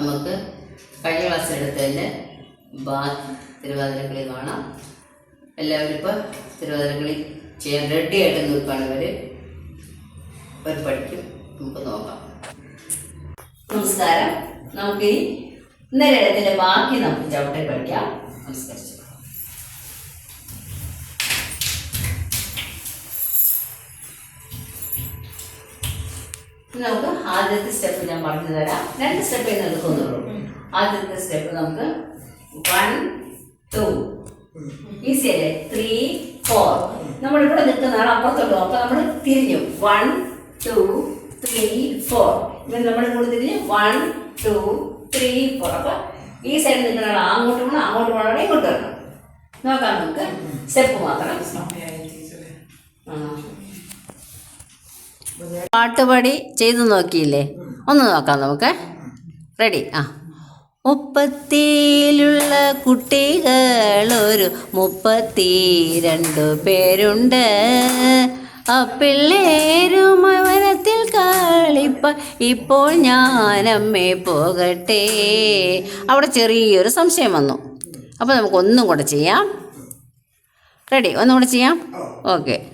നമുക്ക് കഴിഞ്ഞ ക്ലാസ് എടുത്തതിന്റെ ബാക്കി തിരുവാതിരക്കളി കാണാം. എല്ലാവരും ഇപ്പോൾ തിരുവാതിരക്കളി ചെയ്യാൻ റെഡി ആയിട്ട് നിൽക്കുകയാണ് ഇവർ അവർ പഠിക്കും. നമുക്ക് നോക്കാം. നമസ്കാരം. നമുക്ക് ഈ ഇന്നലെ ബാക്കി നമുക്ക് ചവിട്ടെ പഠിക്കാം. നമസ്കരിച്ചു നമുക്ക് ആദ്യത്തെ സ്റ്റെപ്പ് ഞാൻ പറഞ്ഞു തരാം. രണ്ട് സ്റ്റെപ്പേ എടുക്കുന്നുള്ളൂ ആദ്യത്തെ സ്റ്റെപ്പ് നമുക്ക് വൺ ടു ഈസി അല്ലേ? ത്രീ ഫോർ നമ്മൾ ഇവിടെ നിൽക്കുന്നതാണ് അപ്പുറത്തോട്ട് അപ്പൊ നമ്മൾ തിരിഞ്ഞു. വൺ ടു ത്രീ ഫോർ ഇങ്ങനെ നമ്മൾ ഇങ്ങോട്ട് തിരിഞ്ഞു വൺ ടു ത്രീ ഫോർ അപ്പൊ ഈ സൈഡിൽ നിൽക്കുന്ന ആൾ അങ്ങോട്ട് പോകണം അങ്ങോട്ട് പോകണം ഇങ്ങോട്ട് വരണം. നോക്കാം നമുക്ക്. സ്റ്റെപ്പ് മാത്രം. ആ. പാട്ടുപാടി ചെയ്തു നോക്കിയില്ലേ? ഒന്ന് നോക്കാം നമുക്ക്. റെഡി ആ. മുപ്പത്തിയിലുള്ള കുട്ടികൾ ഒരു മുപ്പത്തിരണ്ടു പേരുണ്ട്. ആ പിള്ളേരും അവനത്തിൽ കളിപ്പ ഇപ്പോൾ ഞാനമ്മേ പോകട്ടെ. അവിടെ ചെറിയൊരു സംശയം വന്നു. അപ്പോൾ നമുക്ക് ഒന്നും കൂടെ ചെയ്യാം. റെഡി ഒന്നും കൂടെ ചെയ്യാം? ഓക്കെ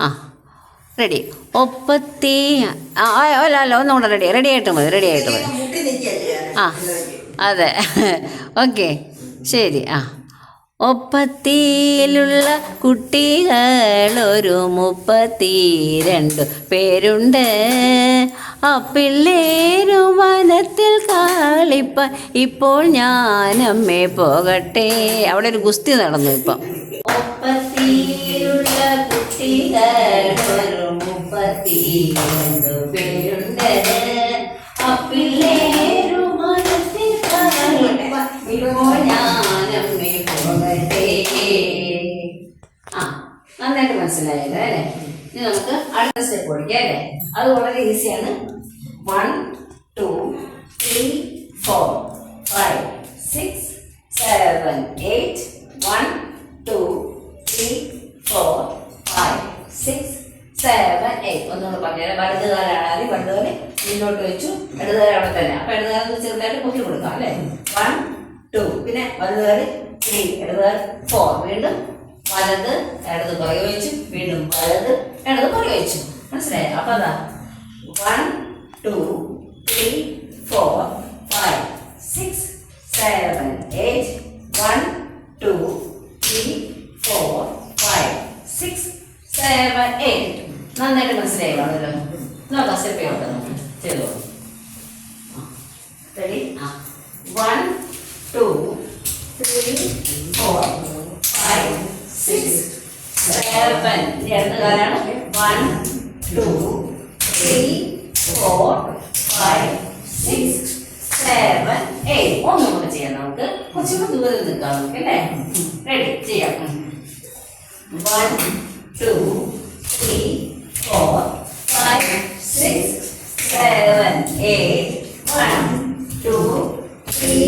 ആ. റെഡി ഒപ്പത്തി അല്ല അല്ല ഒന്നുകൂടെ റെഡി റെഡി ആയിട്ട് മതി റെഡി ആയിട്ട് മതി. ആ അതെ. ഓക്കെ ശരി ആ. ഒപ്പത്തിയിലുള്ള കുട്ടികൾ ഒരു മുപ്പത്തി രണ്ട് പേരുണ്ട്. ആ പിള്ളേരു വനത്തിൽ കാളിപ്പ ഇപ്പോൾ ഞാനമ്മേ പോകട്ടെ. അവിടെ ഒരു ഗുസ്തി നടന്നു ഇപ്പം. കുട്ടികൾ ഒരു മുപ്പത്തിരണ്ട് പേരുണ്ട് ആ പിള്ളേരു വനത്തിൽ കളിപ്പ ഇപ്പോൾ ഞാനമ്മേ പോകട്ടെ ആ നന്നായിട്ട് മനസ്സിലായത് അല്ലേ? ഇനി നമുക്ക് അടുത്ത സ്റ്റെപ്പ് പഠിക്കാം അല്ലേ? അത് വളരെ ഈസിയാണ്. One two three four five six seven eight one two three four five six seven eight ഒന്നുകൂടെ പറഞ്ഞാൽ വലതുകാലാണ് ആദ്യം വലതുകാൽ മുന്നോട്ട് വെച്ചു ഇടതുകാലം അവിടെ തന്നെ അപ്പൊ ഇടതുകാലം ചെറുതായിട്ട് പൊക്കി കൊടുക്കാം അല്ലേ വൺ ടു പിന്നെ വലതുകാൽ ത്രീ ഇടതുകാൽ ഫോർ വീണ്ടും വലത് ഇടത് പുറകെ വെച്ചു വീണ്ടും വലത് ഇടത് പുറകെ വെച്ചു മനസ്സിലായോ? അപ്പൊ അതാ. One two three four five six seven eight one two three four five six seven eight നന്നായിട്ട് മനസ്സിലായി? കാണുമല്ലോ നോക്കാം സ്റ്റെപ്പ് ചെയ്യട്ടെ ചെയ്തോളൂ റെഡി ആ one two three four five six seven രണ്ട് കാലാണ്. One two three four five six seven eight ഒന്നും കൂടെ ചെയ്യാം നമുക്ക്. കുറച്ചുകൂടെ ദൂരം നിൽക്കാം നമുക്ക് അല്ലേ? റെഡി ചെയ്യാം. One two three four five six seven eight one two three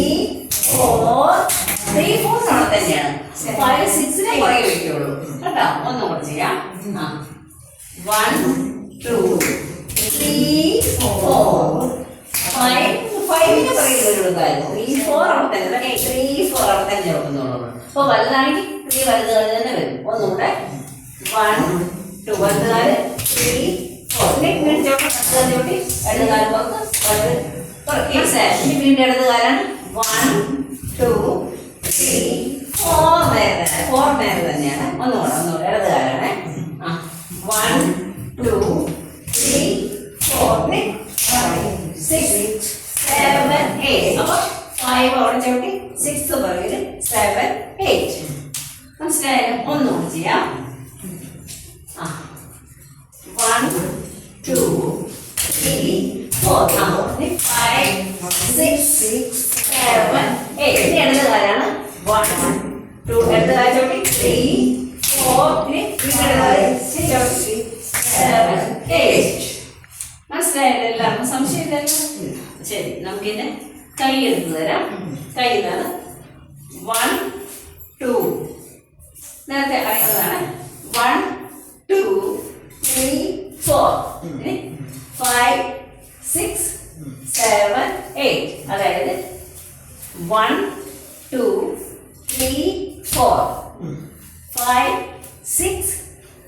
four three four അവിടെ തന്നെയാണ് ഫൈവ് സിക്സിനെ പുറകെ വയ്ക്കുള്ളൂ കേട്ടോ ഒന്നും കൂടെ ചെയ്യാം one, two, three, four. Five, five ഫൈവിന് പുറകെ വരുള്ളൂ ത്രീ ഫോർ അവിടെ തന്നെ ത്രീ ഫോർ അവിടെ തന്നെ വെക്കുന്നുള്ളൂ അപ്പൊ വലുതാണെങ്കിൽ ത്രീ വലുതാൽ തന്നെ വരും ഒന്നുകൂടെ വൺ ടു വലുതാൽ ത്രീ ഫോർ ചോട്ടി ഇടതുകാലം പുറത്ത് വലുത് പുറത്ത് ഇനി വീണ്ടും ഇടതുകാലാണ് വൺ ടു ത്രീ ഫോർ നേരം തന്നെ ഫോർ നേരം തന്നെയാണ് ഒന്നുകൂടെ ഒന്നുകൂടെ ആ one two three four five six seven eight അപ്പൊ ഫൈവ് അവിടെ ചവിട്ടി സിക്സ് പുറകിൽ സെവൻ എയ്റ്റ് മനസ്സിലായാലും ഒന്നുകൂടി ചെയ്യാം. ആ. One two three four five six seven eight ഇനി ഇടത് കാലാണ് വൺ ടു ഇടത് കാല ചവിട്ടി ത്രീ ഫോർ ചവിട്ടി സെവൻ എയ്റ്റ് മനസ്സിലായല്ലോ എല്ലാവർക്കും സംശയമില്ലല്ലോ ശരി നമുക്കിതിനെ കൈ എടുത്തു തരാം. കൈ ഇതാണ് വൺ ടു നേരത്തെ അറിയുന്നതാണ്. One two three four five six seven eight അതായത് one two three four five six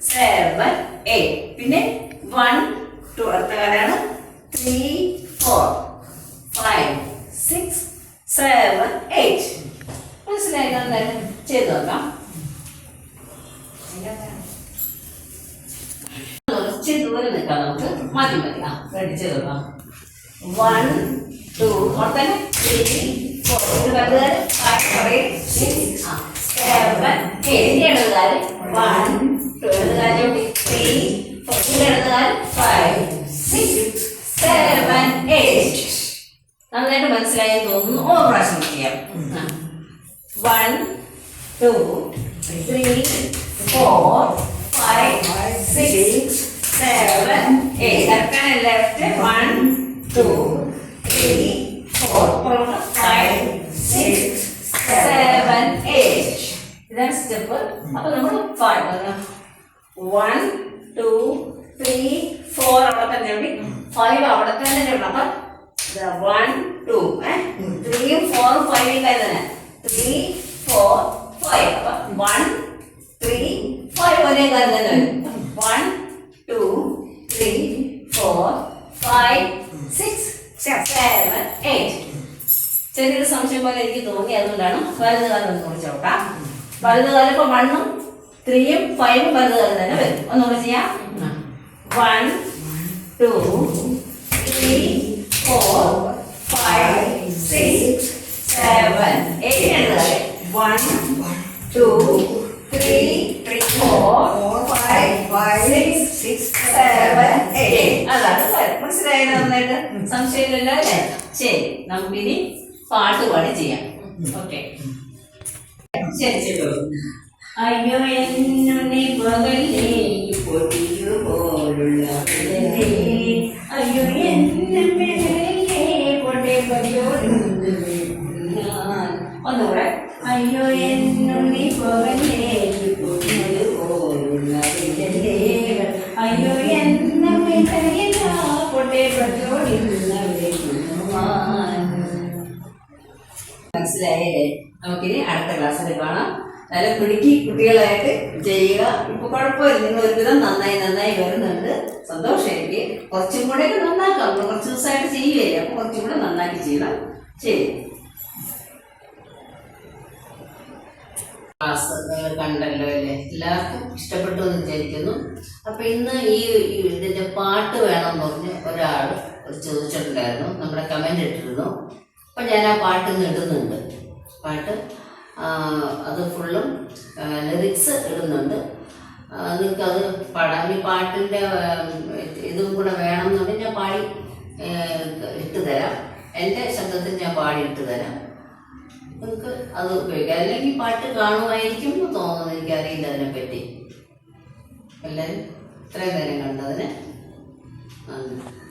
seven eight പിന്നെ വൺ ടു അടുത്ത കാലാണ്. Three four five six seven eight മനസ്സിലായിട്ട് എന്തായാലും ചെയ്തു നോക്കാം. നമുക്ക്. മതി മതി. ആ റെഡി ചെയ്ത് നോക്കാം. വൺ ടു അവിടെ ത്രീ ഫോർ വലുതാൽ ഫൈവ് സിക്സ് വൺ ടു ഇടതുകാൽ ത്രീ ഫോർ ഇത് ഇടതുകാൽ ഫൈവ് സിക്സ് സെവൻ എയ്റ്റ് നന്നായിട്ട് മനസ്സിലായെന്ന് തോന്നുന്നു. ഓരോ പ്രാവശ്യം ചെയ്യാം. One two three four five six seven eight കറക്റ്റാണ് left one two three four five six seven eight ഇതാണ് സ്റ്റെപ്പ് അപ്പൊ നമ്മൾ വൺ ടു ത്രീ ഫോർ അവിടെ തന്നെ ഫൈവ് അവിടെ തന്നെ ഇടണം അപ്പൊ വൺ ടു ത്രീയും ഫോറും ഫൈവും കൈ തന്നെ ത്രീ ഫോർ ഫൈവ് അപ്പൊ വൺ ത്രീ ഫൈവ് ഒരേ കാര്യം തന്നെ വരും one two three four five six seven eight ചെറിയൊരു സംശയം പോലെ എനിക്ക് തോന്നി അതുകൊണ്ടാണ് വലതുകാലം കുറിച്ചോട്ടാ വലതുകാലം ഇപ്പൊ വണ്ണും ത്രീയും ഫൈവും വലതുകാലം തന്നെ വരും. ഒന്നുകൂടെ ചെയ്യാം. One two three four five six seven eight one two three four five six seven eight അതാണ് കാര്യം. മനസ്സിലായത് നന്നായിട്ട്? സംശയമില്ലല്ലോ അല്ലേ? ശരി നമുക്കിനി പാട്ട് പാടി ചെയ്യാം. ഓക്കെ. ശരി ശരി. അയ്യോ എന്നുണ്ണി പകലേ നമുക്കിനി അടുത്ത ക്ലാസ്സിൽ കാണാം. നല്ല പിടിക്കി കുട്ടികളായിട്ട് ചെയ്യുക. ഇപ്പൊ കുഴപ്പമില്ല. നിങ്ങൾ ഒരുവിധം നന്നായി നന്നായി വരുന്നുണ്ട്. സന്തോഷം എനിക്ക്. കുറച്ചും കൂടെ ഒക്കെ നന്നാക്കാം. കുറച്ച് ദിവസമായിട്ട് ചെയ്യുകയില്ല. അപ്പൊ കുറച്ചും കൂടെ നന്നാക്കി ചെയ്യണം. ശരി. ക്ലാസ് കണ്ടല്ലോ അല്ലേ? എല്ലാവർക്കും ഇഷ്ടപ്പെട്ടു എന്ന് വിചാരിക്കുന്നു. അപ്പൊ ഇന്ന് ഈ ഇതിന്റെ പാട്ട് വേണം പറഞ്ഞ് ഒരാൾ ചോദിച്ചിട്ടുണ്ടായിരുന്നു. നമ്മുടെ കമന്റ് ഇട്ടിരുന്നു. അപ്പൊ ഞാൻ ആ പാട്ട് ഇന്ന് ഇടുന്നുണ്ട്. പാട്ട്. അത് ഫുള്ളും ലിറിക്സ് ഇടുന്നുണ്ട്. നിങ്ങൾക്ക് അത് പാടാൻ ഈ പാട്ടിന്റെ ഇതും കൂടെ വേണമെന്നുണ്ടെങ്കിൽ ഞാൻ പാടി ഇട്ട് തരാം. എന്റെ ശബ്ദത്തിൽ ഞാൻ പാടി ഇട്ട് തരാം. നിങ്ങൾക്ക് അത് ഉപയോഗിക്കാം. അല്ലെങ്കിൽ പാട്ട് കാണുമായിരിക്കും എന്ന് തോന്നുന്നു. എനിക്കറിയില്ല അതിനെപ്പറ്റി. എല്ലാവരും ഇത്രയും നേരം കണ്ടതിന് നന്ദി.